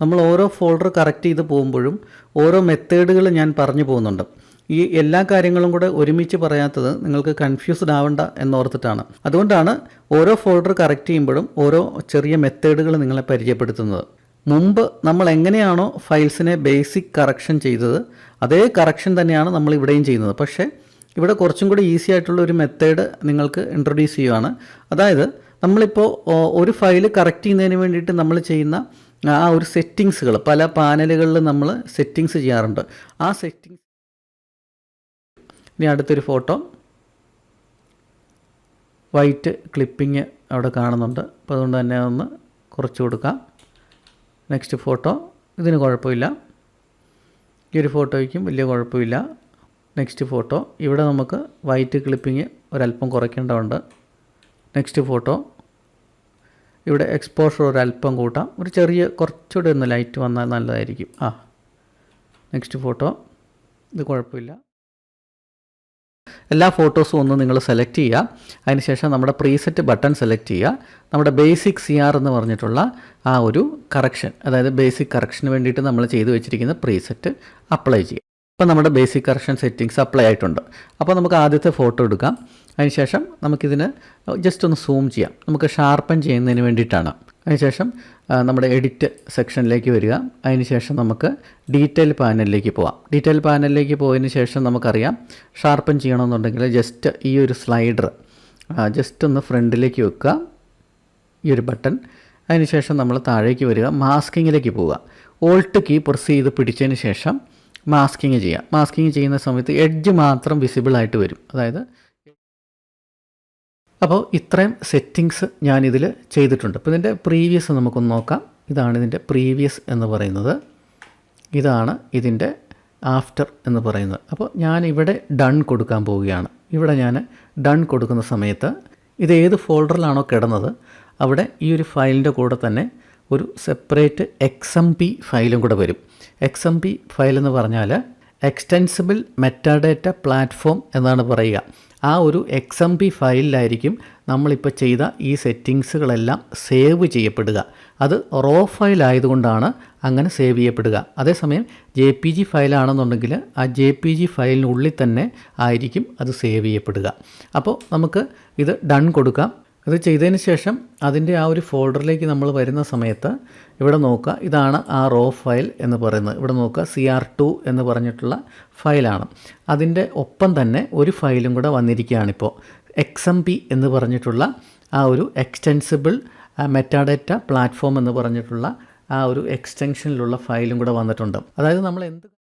നമ്മൾ ഓരോ folder correct ചെയ്ത് പോകുമ്പോഴും ഓരോ മെത്തേഡുകൾ ഞാൻ പറഞ്ഞു പോകുന്നുണ്ട്. ഈ എല്ലാ കാര്യങ്ങളും കൂടെ ഒരുമിച്ച് പറയാത്തത് നിങ്ങൾക്ക് കൺഫ്യൂസ്ഡ് ആവണ്ട എന്നോർത്തിട്ടാണ്. അതുകൊണ്ടാണ് ഓരോ ഫോൾഡർ കറക്റ്റ് ചെയ്യുമ്പോഴും ഓരോ ചെറിയ മെത്തേഡുകൾ നിങ്ങളെ പരിചയപ്പെടുത്തുന്നത്. മുമ്പ് നമ്മൾ എങ്ങനെയാണോ ഫയൽസിനെ ബേസിക് കറക്ഷൻ ചെയ്തത് അതേ കറക്ഷൻ തന്നെയാണ് നമ്മൾ ഇവിടെയും ചെയ്യുന്നത്. പക്ഷേ ഇവിടെ കുറച്ചും കൂടി ഈസി ആയിട്ടുള്ള ഒരു മെത്തേഡ് നിങ്ങൾക്ക് ഇൻട്രൊഡ്യൂസ് ചെയ്യുവാണ്. അതായത് നമ്മളിപ്പോൾ ഒരു ഫയൽ കറക്റ്റ് ചെയ്യുന്നതിന് വേണ്ടിയിട്ട് നമ്മൾ ചെയ്യുന്ന ആ ഒരു സെറ്റിങ്സുകൾ പല പാനലുകളിൽ നമ്മൾ സെറ്റിങ്സ് ചെയ്യാറുണ്ട്. ആ സെറ്റിങ്സ് ഇനി അടുത്തൊരു ഫോട്ടോ. വൈറ്റ് ക്ലിപ്പിങ് അവിടെ കാണുന്നുണ്ട്. അപ്പോൾ അതുകൊണ്ട് തന്നെ ഒന്ന് കുറച്ച് കൊടുക്കാം. Next photo. ഇതിന് കുഴപ്പമില്ല. ഈ ഒരു ഫോട്ടോയ്ക്കും വലിയ കുഴപ്പമില്ല. Next photo. ഇവിടെ നമുക്ക് വൈറ്റ് ക്ലിപ്പിങ് ഒരല്പം കുറയ്ക്കേണ്ടതുണ്ട്. Next photo. ഇവിടെ എക്സ്പോഷർ അല്പം കൂട്ടാം. ഒരു ചെറിയ കുറച്ചുകൂടെ ഒന്ന് ലൈറ്റ് വന്നാൽ നല്ലതായിരിക്കും. ആ നെക്സ്റ്റ് ഫോട്ടോ ഇത് കുഴപ്പമില്ല. എല്ലാ ഫോട്ടോസും ഒന്ന് നിങ്ങൾ സെലക്ട് ചെയ്യുക. അതിനുശേഷം നമ്മുടെ പ്രീസെറ്റ് ബട്ടൺ സെലക്ട് ചെയ്യുക. നമ്മുടെ ബേസിക് സി ആർ എന്ന് പറഞ്ഞിട്ടുള്ള ആ ഒരു കറക്ഷൻ അതായത് ബേസിക് കറക്ഷന് വേണ്ടിയിട്ട് നമ്മൾ ചെയ്തു വെച്ചിരിക്കുന്ന പ്രീസെറ്റ് അപ്ലൈ ചെയ്യുക. അപ്പോൾ നമ്മുടെ ബേസിക് കറക്ഷൻ സെറ്റിങ്സ് അപ്ലൈ ആയിട്ടുണ്ട്. അപ്പോൾ നമുക്ക് ആദ്യത്തെ ഫോട്ടോ എടുക്കാം. അതിനുശേഷം നമുക്കിതിന് ജസ്റ്റ് ഒന്ന് സൂം ചെയ്യാം. നമുക്ക് ഷാർപ്പൻ ചെയ്യുന്നതിന് വേണ്ടിയിട്ടാണ്. അതിനുശേഷം നമ്മുടെ എഡിറ്റ് സെക്ഷനിലേക്ക് വരിക. അതിനുശേഷം നമുക്ക് ഡീറ്റെയിൽ പാനലിലേക്ക് പോവാം. ഡീറ്റെയിൽ പാനലിലേക്ക് പോയതിന് ശേഷം നമുക്കറിയാം ഷാർപ്പൻ ചെയ്യണമെന്നുണ്ടെങ്കിൽ ജസ്റ്റ് ഈ ഒരു സ്ലൈഡർ ജസ്റ്റ് ഒന്ന് ഫ്രണ്ടിലേക്ക് വെക്കുക. ഈ ഒരു ബട്ടൺ അതിനുശേഷം നമ്മൾ താഴേക്ക് വരിക. മാസ്കിങ്ങിലേക്ക് പോവുക. ഓൾട്ട് കീ പ്രസ് ചെയ്ത് പിടിച്ചതിന് ശേഷം മാസ്കിങ് ചെയ്യുക മാസ്കിങ് ചെയ്യുന്ന സമയത്ത് എഡ്ജ് മാത്രം വിസിബിൾ ആയിട്ട് വരും. അതായത് അപ്പോൾ ഇത്രയും സെറ്റിങ്സ് ഞാനിതിൽ ചെയ്തിട്ടുണ്ട്. അപ്പോൾ ഇതിന്റെ പ്രീവിയസ് നമുക്കൊന്ന് നോക്കാം. ഇതാണ് ഇതിന്റെ പ്രീവിയസ് എന്ന് പറയുന്നത്. ഇതാണ് ഇതിന്റെ ആഫ്റ്റർ എന്ന് പറയുന്നത്. അപ്പോൾ ഞാൻ ഇവിടെ ഡൺ കൊടുക്കാൻ പോവുകയാണ്. ഇവിടെ ഞാൻ ഡൺ കൊടുക്കുന്ന സമയത്ത് ഇത് ഏത് ഫോൾഡറിലാണോ കിടന്നത് അവിടെ ഈ ഒരു ഫയലിന്റെ കൂടെ തന്നെ ഒരു സെപ്പറേറ്റ് എക്സ് എം പി ഫയലും കൂടെ വരും. എക്സ് എം പി ഫയൽ എന്ന് പറഞ്ഞാൽ എക്സ്റ്റെൻസിബിൾ മെറ്റാഡേറ്റ പ്ലാറ്റ്ഫോം എന്നാണ് പറയുക. ആ ഒരു എക്സ് എം പി ഫയലിലായിരിക്കും നമ്മളിപ്പോൾ ചെയ്ത ഈ സെറ്റിങ്സുകളെല്ലാം സേവ് ചെയ്യപ്പെടുക. അത് റോ ഫയൽ ആയതുകൊണ്ടാണ് അങ്ങനെ സേവ് ചെയ്യപ്പെടുക. അതേസമയം ജെ പി ജി ഫയലാണെന്നുണ്ടെങ്കിൽ ആ ജെ പി ജി ഫയലിനുള്ളിൽ തന്നെ ആയിരിക്കും അത് സേവ് ചെയ്യപ്പെടുക. അപ്പോൾ നമുക്ക് ഇത് ഡൺ കൊടുക്കാം. ഇത് ചെയ്തതിന് ശേഷം അതിന്റെ ആ ഒരു ഫോൾഡറിലേക്ക് നമ്മൾ വരുന്ന സമയത്ത് ഇവിടെ നോക്കുക ഇതാണ് ആ റോ ഫയൽ എന്ന് പറയുന്നത്. ഇവിടെ നോക്കുക സി ആർ ടു എന്ന് പറഞ്ഞിട്ടുള്ള ഫയലാണ്. അതിന്റെ ഒപ്പം തന്നെ ഒരു ഫയലും കൂടെ വന്നിരിക്കുകയാണിപ്പോൾ എക്സ് എം പി എന്ന് പറഞ്ഞിട്ടുള്ള ആ ഒരു എക്സ്റ്റെൻസിബിൾ മെറ്റാഡേറ്റ പ്ലാറ്റ്ഫോം എന്ന് പറഞ്ഞിട്ടുള്ള ആ ഒരു എക്സ്റ്റെൻഷനിലുള്ള ഫയലും കൂടെ വന്നിട്ടുണ്ട്. അതായത് നമ്മൾ എന്ത്